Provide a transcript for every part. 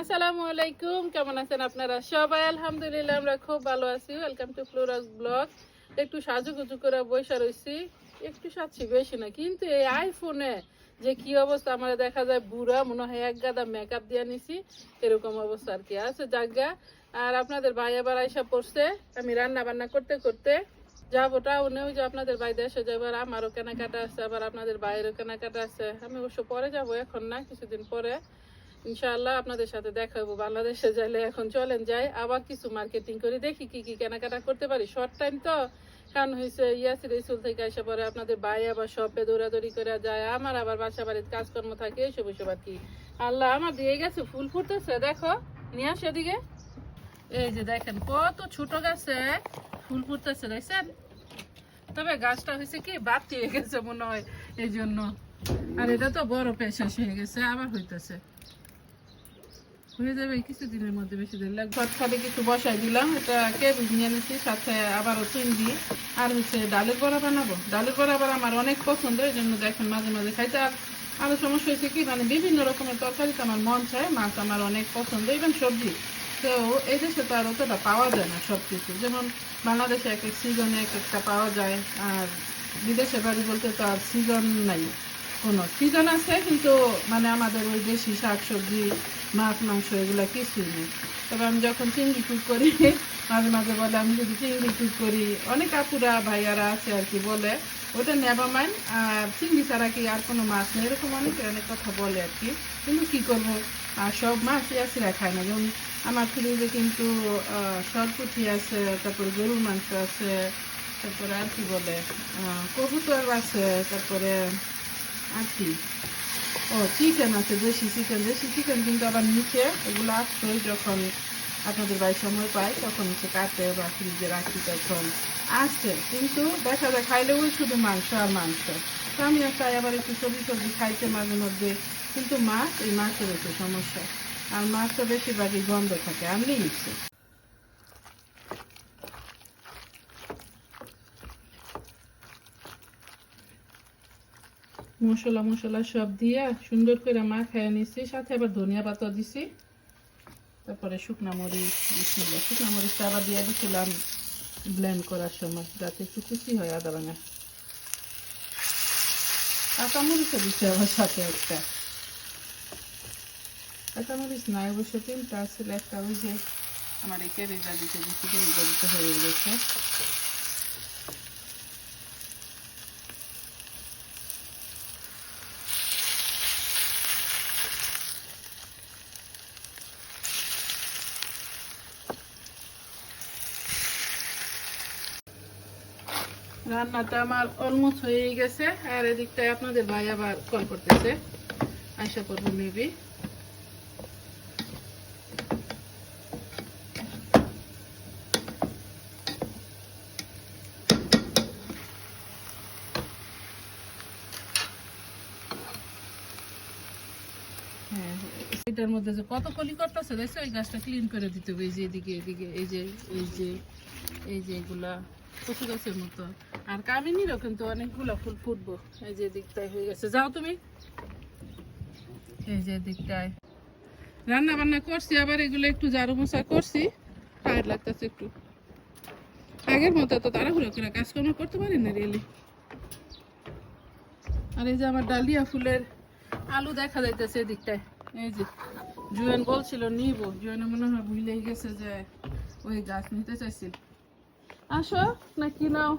আসসালামু আলাইকুম, কেমন আছেন আপনারা সবাই? আলহামদুলিল্লাহ, আমরা খুব ভালো আছি। ওয়েলকাম টু ফ্লোরাস ব্লগ একটু সাজুগুজু করে বসে রয়েছি একটু বেশি না, কিন্তু এই আইফোনে যে কি অবস্থা, আমার দেখা যায় বুড়া, মনে হয় এক গাদা মেকআপ দিয়ে নিছি। এরকম অবস্থা আর কি আছে। জায়গা আর আপনাদের ভাই আবার আইসা পড়ছে। আমি রান্না বান্না করতে করতে যাব টাউনে। ওই যে আপনাদের ভাই দেশে যাবার আমারও কেনাকাটা আছে, আবার আপনাদের ভাইয়েরও কেনাকাটা আছে। আমি অবশ্য পরে যাব, এখন না, কিছুদিন পরে। ইনশাআল্লাহ আপনাদের সাথে দেখা হব বাংলাদেশে যাইলে এখন চলেন যাই, আবার কিছু মার্কেটিং করে, দেখি কি কি কেনাকাটা করতে পারি। শর্ট টাইম তো, কারণ হয়েছে ইয়াসির স্কুল থেকে এসে পরে আপনাদের ভাই আবার শপে দৌড়াদৌড়ি করে যায়, আমার আবার বাসা বাড়ির কাজকর্ম থাকে এইসব এইসব আর কি। আল্লাহ আমার দিয়ে গেছে, ফুল ফুটতেছে, দেখো, নিয়ে আসো এদিকে। এই যে দেখেন, কত ছোট গাছে ফুল ফুটতেছে, দেখছেন? তবে গাছটা হয়েছে কি বাতি হয়ে গেছে মনে হয় এই জন্য আর এটা তো বড় পেশা হয়ে গেছে, আবার হইতেছে। হয়ে যাবে কিছুদিনের মধ্যে বেশি দিন লাগবে। খালি কিছু বসাই দিলাম। এটা কেবিজ নিয়ে নিচ্ছি সাথে আবারও চিংড়ি আর হচ্ছে ডালের বড়া বানাবো। ডালের বড়া আবার আমার অনেক পছন্দ, এই জন্য দেখেন মাঝে মাঝে খাইতে আর আরও সমস্যা হয়েছে কি মানে বিভিন্ন রকমের তরকারিতে আমার মন চায়, মাছ আমার অনেক পছন্দ ইভেন সবজি। তো এই দেশে তো আর অতটা পাওয়া যায় না সব কিছু যেমন বাংলাদেশে এক এক সিজনে এক একটা পাওয়া যায়, আর বিদেশে বাড়ি বলতে তো আর সিজন নাই। কোনো সিজন আছে, কিন্তু মানে আমাদের ওই দেশি শাক সবজি মাছ, মাংস এগুলো কিছুই নেই। তবে আমি যখন চিংড়ি কুক করি, মাঝে মাঝে বলে, আমি যদি চিংড়ি কুক করি, অনেক আপুরা, ভাইয়ারা আছে আর কি বলে, ওটা নেবা মাইন আর চিংড়ি ছাড়া কি আর কোনো মাছ নেই? এরকম অনেকে অনেক কথা বলে আর কি। কিন্তু কি করব? আর সব মাছ ইয়াসিরা খায় না। যেমন আমার ফ্রিজে কিন্তু সরপুটি আছে, তারপরে গরুর মাংস আছে, তারপরে আর কি বলে কবুতর আছে, তারপরে আর ও চিকেন আছে, দেশি চিকেন দেশি চিকেন কিন্তু আবার নিচে এগুলো আসতো যখন আপনাদের বাড়ি সময় পায়, তখন হচ্ছে কাটে বা ফ্রিজে রাখি তখন। আসছে, কিন্তু দেখা যায় খাইলে ওই শুধু মাংস আর মাংস। তো আমি চাই আবার একটু সবজি সবজি খাইতে মাঝে মধ্যে, কিন্তু মাছ, এই মাছের একটু সমস্যা। আর মাছটা বেশিরভাগই গন্ধ থাকে আমি নিচ্ছি মশলা মশলা সব দিয়ে সুন্দর করে মা খেয়ে নিচ্ছি সাথে আবার ধনিয়া পাতা দিছি। তারপরে শুকনা মরিচ শুকনা মরিচটা আবার দিয়ে দিছিলাম ব্লেন্ড করার সময়, যাতে একটু খুশি হয় আদা ভাঙা কাঁচা মরিচও দিচ্ছে আবার সাথে একটা। কাঁচা মরিচ নাই অবশ্য, তিনটা আসলে একটা ওই যে আমার এই কেরিজা দিতে দিতে কেরিজা দিতে হয়ে গেছে। রান্নাটা আমার অলমোস্ট হয়ে গেছে। আর এদিকটায় আপনাদের ভাই আবার কল করতেছে। আশা করব মেবি হ্যাঁ, এটার মধ্যে যে কত কলি করতেছে দেখছ? ওই গাছটা ক্লিন করে দিতে হবে। এই যে এদিকে এদিকে এই যে এই যে এই যে এগুলা। কচু গাছের মতো। আর কামিনীরও কিন্তু অনেকগুলো ফুল ফুটবো। এই যে দিকটায় হয়ে গেছে। যাও তুমি। এই যে দিকটায় রান্না বান্না করছি, আবার এগুলো একটু ঝাড়ু করছি। টায়ার লাগতেছে একটু। আগের মতো তো তাড়াহুড়ো করে কাজকর্ম করতে পারি না রিয়েলি আর এই যে আমার ডালিয়া ফুলের আলু দেখা যাইতেছে এদিকটায়। এই যে জুয়েন বলছিল, নিব। জুয়েনে মনে হয় ভুলেই গেছে যে ওই গাছ নিতে চাইছিল। আসো না কি নাও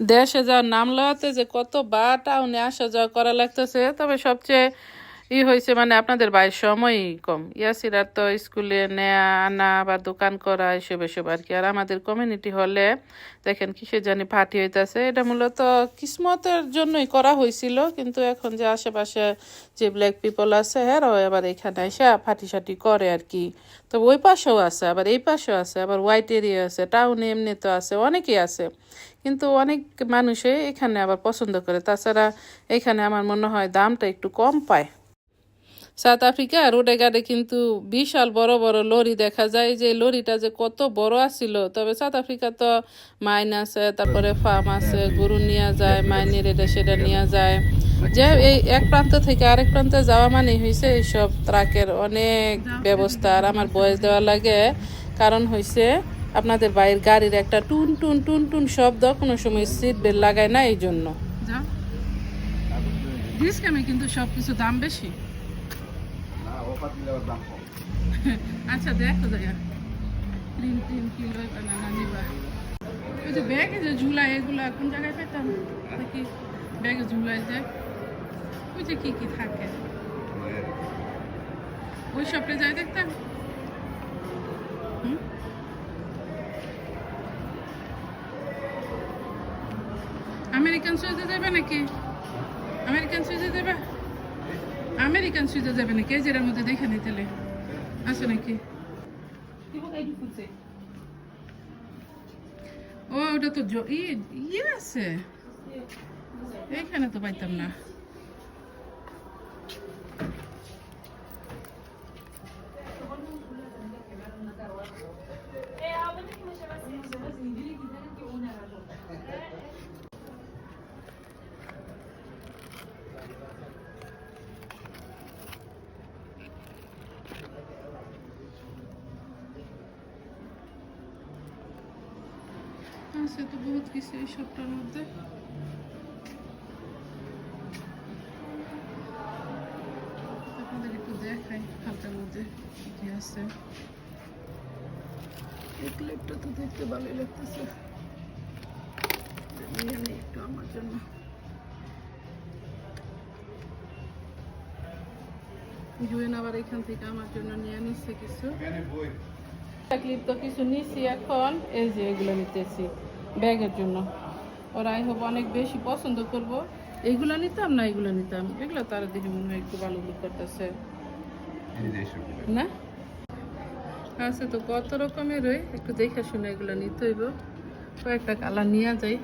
দেশে যাওয়ার নাম লওয়াতে যে কত বা টাউনে আসা যাওয়া করা লাগতেছে, তবে সবচেয়ে ই হয়েছে মানে আপনাদের বাইরের সময়ই কম। ইয়াসিরার তো স্কুলে নেয়া, আনা বা দোকান করা, এসব এসব আর কি। আর আমাদের কমিউনিটি হলে দেখেন কিসে জানি পার্টি হইতাছে। এটা মূলত কিসমতের জন্যই করা হয়েছিল কিন্তু এখন যে আশেপাশে যে ব্ল্যাক পিপল আছে হ্যাঁ আবার এখানে এসে ফাটি সাটি করে আর কি। তো ওই পাশেও আছে, আবার এই পাশেও আছে, আবার হোয়াইট এরিয়া আছে টাউনে এমনি তো আছে, অনেকেই আছে। কিন্তু অনেক মানুষই এখানে আবার পছন্দ করে। তাছাড়া এখানে আমার মনে হয় দামটা একটু কম পায়। সাউথ আফ্রিকা রোডে ঘাটে কিন্তু বিশাল বড় বড় লরি দেখা যায়। যে লরিটা যে কত বড় আছিল, তবে সাউথ আফ্রিকা তো মাইন আছে তারপরে ফার্ম আছে, গরু নিয়ে যায়, মাইনের এটা সেটা নিয়ে যায়। যে এই এক প্রান্ত থেকে আরেক প্রান্তে যাওয়া মানে হয়েছে এইসব ট্রাকের অনেক ব্যবস্থা। আর আমার বয়স দেওয়া লাগে, কারণ হয়েছে আপনাদের বাইরের গাড়ির একটা টুন টুন টুন টুন শব্দ কোনো সময় সিট বেল্ট লাগায় না এই জন্য কিন্তু সব কিছু দাম বেশি না অফার দিলে আবার দাম কম আচ্ছা দেখো যাইয়া ক্রিম ক্রিম কি না না নিবা ওই যে ব্যাগে যে ঝুলা এগুলা কোন জায়গায় পেতাম? দেখি ব্যাগে ঝুলায় যে? ওই যে কি কি থাকে? ওই শপে যাই দেখতাম? আমেরিকান সুইজে দেবে নাকি? আমেরিকান সুইজে যাবে আমেরিকান সুইজে যাবে নাকি? এই যেটার মধ্যে দেখে নিতে আছে নাকি? ও, ওটা তো ইয়ে আছে। এইখানে তো পাইতাম না। আছে তো বহুত কিছু এই সবটার মধ্যে। আপনাদের একটু দেখাই হালকার মধ্যে কি কি আছে। এই ক্লিপটা তো দেখতে ভালোই লাগতেছে। নিয়ে নিই একটু আমার জন্য। জুয়েন আবার এখান থেকে আমার জন্য নিয়ে নিচ্ছে কিছু। ক্লিপ তো কিছু নিছি এখন। এই যে এগুলো নিতেছি। ব্যাগের জন্য। ওরা আই হোপ অনেক বেশি পছন্দ করব। এইগুলো নিতাম না, এগুলো নিতাম। এগুলো তারা দেখে মনে হয় একটু ভালো লুক করতেছে। না? আছে তো কত রকমের ওই? একটু দেখে শুনে এগুলো নিতে হইব। কয়েকটা কালার নিয়ে যাই।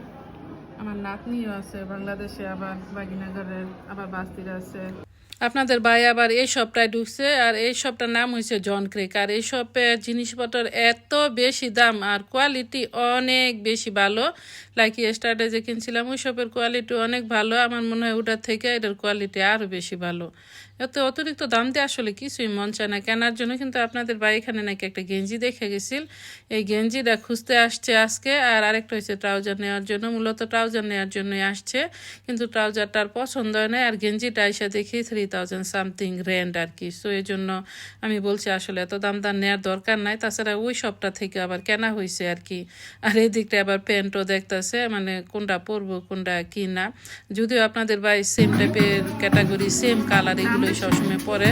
আমার নাতনিও আছে, বাংলাদেশে, আবার বাগিনাগরের আবার বাস্তির আছে। আপনাদের ভাই আবার এই শপটায় ঢুকছে, আর এই শপটার নাম হয়েছে জন ক্রেক আর এই শপের জিনিসপত্র এত বেশি দাম, আর কোয়ালিটি অনেক বেশি ভালো। লাইক স্টার্টে যে কিনছিলাম, ওই শপের কোয়ালিটি অনেক ভালো। আমার মনে হয় ওটার থেকে এটার কোয়ালিটি আরও বেশি ভালো। এত অতিরিক্ত দাম দিয়ে আসলে কিছুই মন চায় না। কেনার জন্য কিন্তু আপনাদের বাড়ি এখানে নাকি একটা গেঞ্জি দেখে গেছিল। এই গেঞ্জিটা খুঁজতে আসছে আজকে, আর আরেকটা হচ্ছে ট্রাউজার নেওয়ার জন্য। মূলত ট্রাউজার নেওয়ার জন্যই আসছে, কিন্তু ট্রাউজারটার পছন্দ হয় না, আর গেঞ্জিটা এসে দেখি থ্রি থাউজেন্ড সামথিং রেন্ট আর কি। সো এই জন্য আমি বলছি আসলে এত দাম দাম নেওয়ার দরকার নাই। তাছাড়া ওই সবটা থেকে আবার কেনা হয়েছে আর কি। আর এই দিকটা আবার প্যান্টও দেখতেছে মানে কোনটা পরবো, কোনটা কি না যদিও আপনাদের বাড়ি সেম টাইপের ক্যাটাগরি সেম কালার এগুলোই সবসময় পরে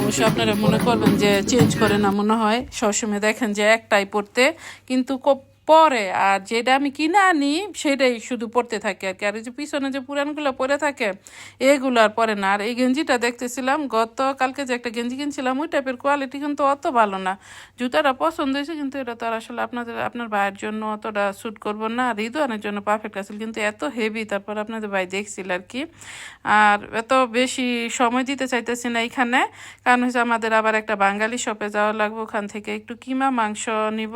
অবশ্যই আপনারা মনে করবেন যে চেঞ্জ করে না মনে হয়। সবসময় দেখেন যে একটাই পড়তে, কিন্তু পরে, আর যেটা আমি কিনে আনি, সেটাই শুধু পড়তে থাকে আর কি। আর যে পিছনে যে পুরানগুলো পরে থাকে, এগুলো আর পরে না। আর এই গেঞ্জিটা দেখতেছিলাম গত কালকে যে একটা গেঞ্জি কিনছিলাম, ওই টাইপের কোয়ালিটি কিন্তু অত ভালো না। জুতাটা পছন্দ হয়েছে, কিন্তু এটা তো আর আসলে আপনাদের, আপনার ভাইয়ের জন্য অতটা শ্যুট করব না। আর রিদওয়ানের জন্য পারফেক্ট আছিল কিন্তু এত হেভি তারপর আপনাদের ভাই দেখছিল আর কি। আর এত বেশি সময় দিতে চাইতেছি না এইখানে। কারণ হচ্ছে আমাদের আবার একটা বাঙালি শপে যাওয়া লাগবে, ওখান থেকে একটু কিমা মাংস নিব।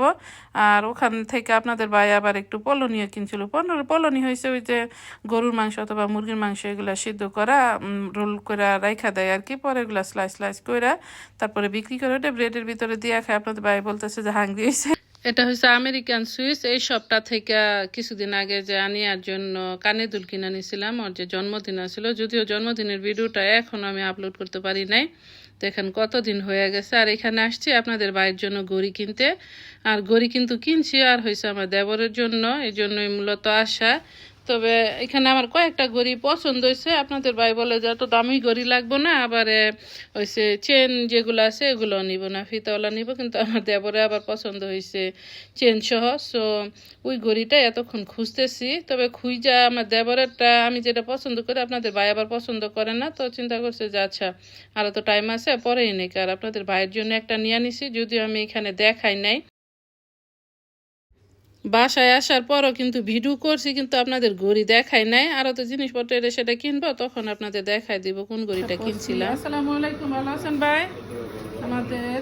আর ওখান থেকে আপনাদের ভাই আবার একটু পলনীয় কিনছিল। পলনি হয়েছে ওই যে গরুর মাংস অথবা মুরগির মাংস এগুলা সিদ্ধ করা রোল করে রাইখা দেয় আর কি পরে এগুলা স্লাইস স্লাইস করে তারপরে বিক্রি করে ওটা ব্রেডের ভিতরে দিয়ে খায়। আপনাদের ভাই বলতেছে যে হাঙ্গি হয়েছে এটা হচ্ছে আমেরিকান সুইস এই সবটা থেকে কিছুদিন আগে যে আনিয়ার জন্য কানে দুল কিনে নিয়েছিলাম ওর যে জন্মদিন আছিল, যদিও জন্মদিনের ভিডিওটা এখন আমি আপলোড করতে পারি নাই। দেখেন কতদিন হয়ে গেছে, আর এখানে আসছি আপনাদের বাড়ির জন্য গড়ি কিনতে। আর গড়ি কিন্তু কিনছি, আর হয়েছে আমার দেবরের জন্য এই জন্যই মূলত আসা তবে এখানে আমার কয়েকটা গড়ি পছন্দ হয়েছে। আপনাদের ভাই বলে যে এত দামি গড়ি লাগবো না আবার এ, হয়েছে চেন যেগুলো আছে এগুলো নিব না ফিতাওয়ালা নিব কিন্তু আমার দেবরে আবার পছন্দ হয়েছে চেন সহ। সো ওই ঘড়িটা এতক্ষণ খুঁজতেছি তবে খুঁজা আমার দেবরেরটা আমি যেটা পছন্দ করি আপনাদের ভাই আবার পছন্দ করে না তো চিন্তা করছে যে আচ্ছা আরও তো টাইম আছে পরেই নেই আর আপনাদের ভাইয়ের জন্য একটা নিয়ে নিছি যদিও আমি এখানে দেখাই নাই। বাসায় আসার পরও কিন্তু ভিডিও করছি কিন্তু আপনাদের ঘড়ি দেখাই নাই। আরও তো জিনিসপত্র এলে সেটা কিনবো তখন আপনাদের দেখাই দিব কোন ঘড়িটা কিনছিলাম। আসসালামু আলাইকুম ভালো আছেন ভাই? আমাদের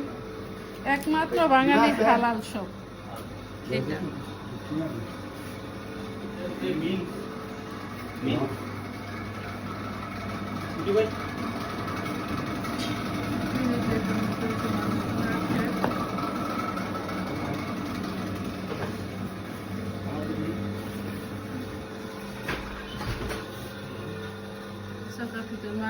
একমাত্র বাঙালি হালাল শপ এটা সাউথ আফ্রিকার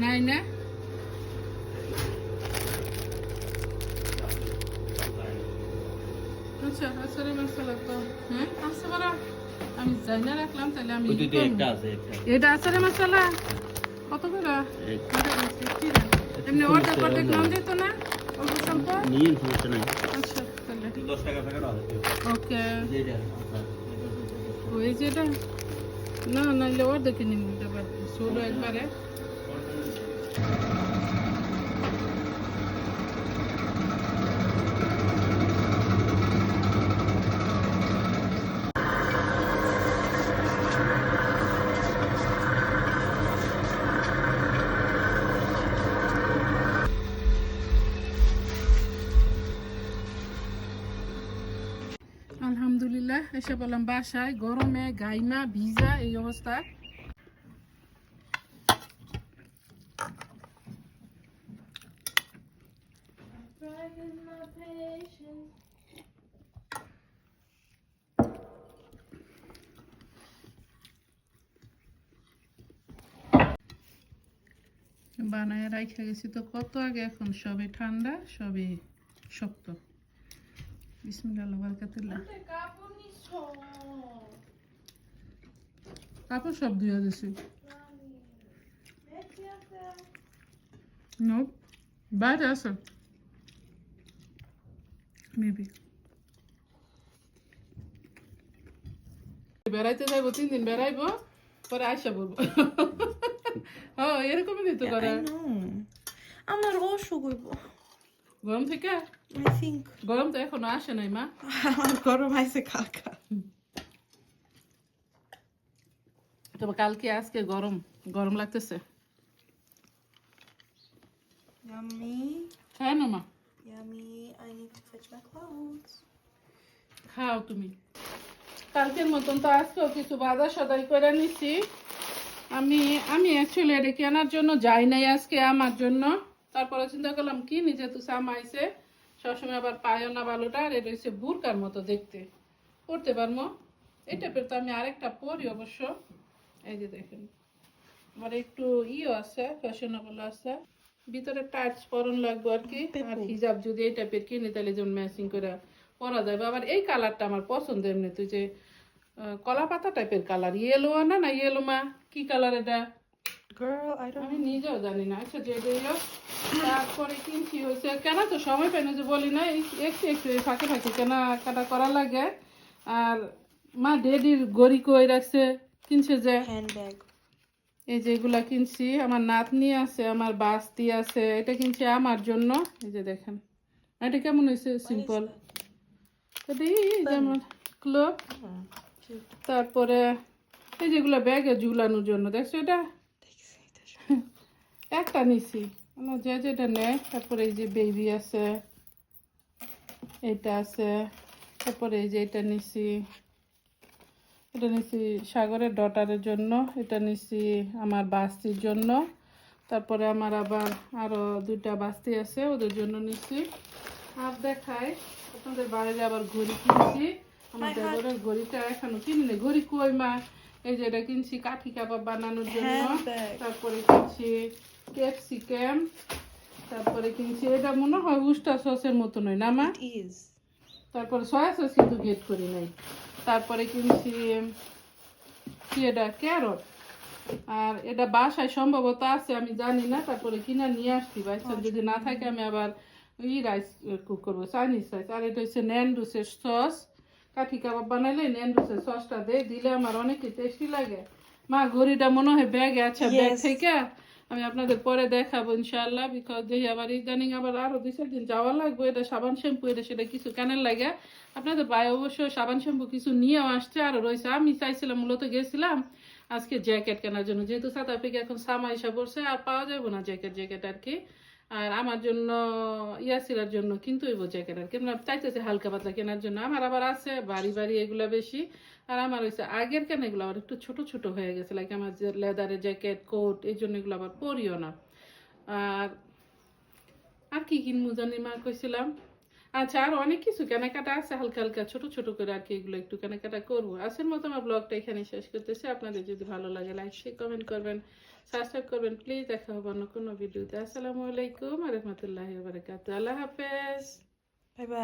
নাই না আচ্ছা আচারি মশলা তো হ্যাঁ আছে বড় আমি যাই না রাখলাম তাহলে আমি এটা আচারে মশলা কত করে? এমনি অর্ডার করতে কম দিত না অল্প স্বল্প। নিয়ে সমস্যা নাই। আচ্ছা তাহলে দশ টাকা প্যাকেট ওকে। যেটা ওই যেটা। না নাহলে অর্ধেক পারব। ষোলো একবারে। আলহামদুলিল্লাহ এসে বললাম বাসায় গরমে গাইমা ভিজা এই অবস্থা। বানায় রাখা গেছি তো কত আগে এখন? সবই ঠান্ডা সবই শক্ত। বিসমিল্লাহ বারকাতুল্লাহ কাপড় সব ধুয়ে দিছি। নো বাইরে আছে? মেবি বেড়াইতে যাইবো তিন দিন বেড়াইবো পরে বলব। হ্যাঁ এরকমই দিতে করে। আমার অসুখ হইব। গরম থেকে? আই থিঙ্ক গরম তো এখনও আসে নাই মা। গরম আইসে কালকা তবে কালকে আজকে গরম গরম লাগতেছে। Yummy, খায় না মা. I fetch my clothes. খাও তুমি। কালকের মতন তো আজকেও কিছু বাধা সদাই করে নিছি। আমি আমি অ্যাকচুয়ালি এটা কেনার জন্য যাই নাই আজকে আমার জন্য। তারপরে চিন্তা করলাম, কি নিজে তো সামাইছে সবসময় আবার পায়ও না ভালোটা, আর এটা হচ্ছে বুরকার মতো দেখতে। পড়তে পারব? এটা পের তো আমি আরেকটা পরি অবশ্য। এই যে দেখেন, আমার একটু ইও আছে, ফ্যাশনেবল আছে। ভিতরে টাইটস পরন লাগবে আর কি আর হিজাব যদি এই টাইপের কিনি তাহলে যেমন ম্যাচিং করে পরা যাবে। আবার এই কালারটা আমার পছন্দ এমনি তুই যে কলা পাতা টাইপের কালার ইয়েলো না না ইয়েলো মা? কি কালার এটা? আমি নিজেও জানি না। আচ্ছা যে তারপরে কিনছি হয়েছে? কেনা তো সময় পাই না যে বলি না একটু একটু ফাঁকে ফাঁকে কেনাকাটা করা লাগে। আর মা ডেডির গড়ি কই রাখছে? কিনছে যে? Handbag. এই যে এগুলা কিনছি আমার নাতনি আছে আমার বাস্তি আছে এটা কিনছি আমার জন্য। এই যে দেখেন এটা কেমন হয়েছে? সিম্পল এই ক্লোব. তারপরে এই যেগুলো ব্যাগে ঝুলানোর জন্য দেখছ এটা? একটা নিছি। আমার যে যেটা নেয় তারপরে এই যে বেবি আছে এটা আছে তারপরে এই যে এটা নিছি। এটা নিছি সাগরের ডটারের জন্য এটা নিছি আমার বাস্তির জন্য। তারপরে আমার আবার আরও দুইটা বাস্তি আছে ওদের জন্য নিছি আর দেখাই আপনাদের বাইরে আবার ঘড়ি কিনছি আমার দেবরের ঘড়িটা এখনও কিনিনি ঘড়ি কই মা? এই যে এটা কিনছি কাঠি কাবাব বানানোর জন্য। তারপরে কিনছি ক্যাপসিকাম। তারপরে কিনছি এটা মনে হয় উস্টা সসের মতো নয় না মা? তারপরে সয়া সস কিন্তু গেট করি নাই। তারপরে কিনছি কি এটা ক্যারট। আর এটা বাসায় সম্ভবত আছে আমি জানি না তারপরে কিনা নিয়ে আসছি। বাচ্চা যদি না থাকে আমি আবার ই রাইস কুক করব চাইনিজ রাইস আর এটা হচ্ছে ন্যান্ডুসের সস কাঠি কাবাব বানাইলে ন্যান্ডুসের সসটা দেয় দিলে আমার অনেকই টেস্টি লাগে। মা ঘড়িটা মনে হয় ব্যাগে আছে ব্যাগ. থেকে আমি আপনাদের পরে দেখাবো ইনশাল্লাহ বিকজ যে আবার ইদানিং আবার আরও দুই, চার দিন যাওয়া লাগবে। এটা সাবান শ্যাম্পু, এটা সেটা কিছু কেনার লাগে। আপনাদের ভাই অবশ্য সাবান শ্যাম্পু কিছু নিয়েও আসছে, আর রয়েছে। আমি চাইছিলাম মূলত গেছিলাম আজকে জ্যাকেট কেনার জন্য। যেহেতু সাউথ আফ্রিকা এখন সামা এসে পড়ছে, আর পাওয়া যাবে না জ্যাকেট জ্যাকেট আর কি। আর আমার জন্য ইয়াসিরার জন্য কিন্তু ওই জ্যাকেট আর কি আমরা চাইতেছি হালকা পাতলা কেনার জন্য। আমার আবার আছে বাড়ি বাড়ি এগুলো বেশি। আর আমার হয়েছে আগের কেন এগুলো আবার একটু ছোট ছোট হয়ে গেছে। লাইক আমার যে লেদারের জ্যাকেট কোট এই জন্য এগুলো আবার পরিও না। আর আর কি কিনবো জানি মা কইছিলাম। আচ্ছা আর অনেক কিছু কেনাকাটা আছে হালকা হালকা ছোট ছোট করে আর কি এগুলো একটু কেনাকাটা করব। আজকের মতো আমার ব্লগটা এখানে শেষ করতেছি। আপনাদের যদি ভালো লাগে লাইক শেয়ার কমেন্ট করবেন। সাবস্ক্রাইব করবেন প্লিজ দেখা হবে অন্য কোনো ভিডিওতে আসসালামু আলাইকুম রহমতুল্লাহ বারকাত আল্লাহ হাফেজ। Bye bye.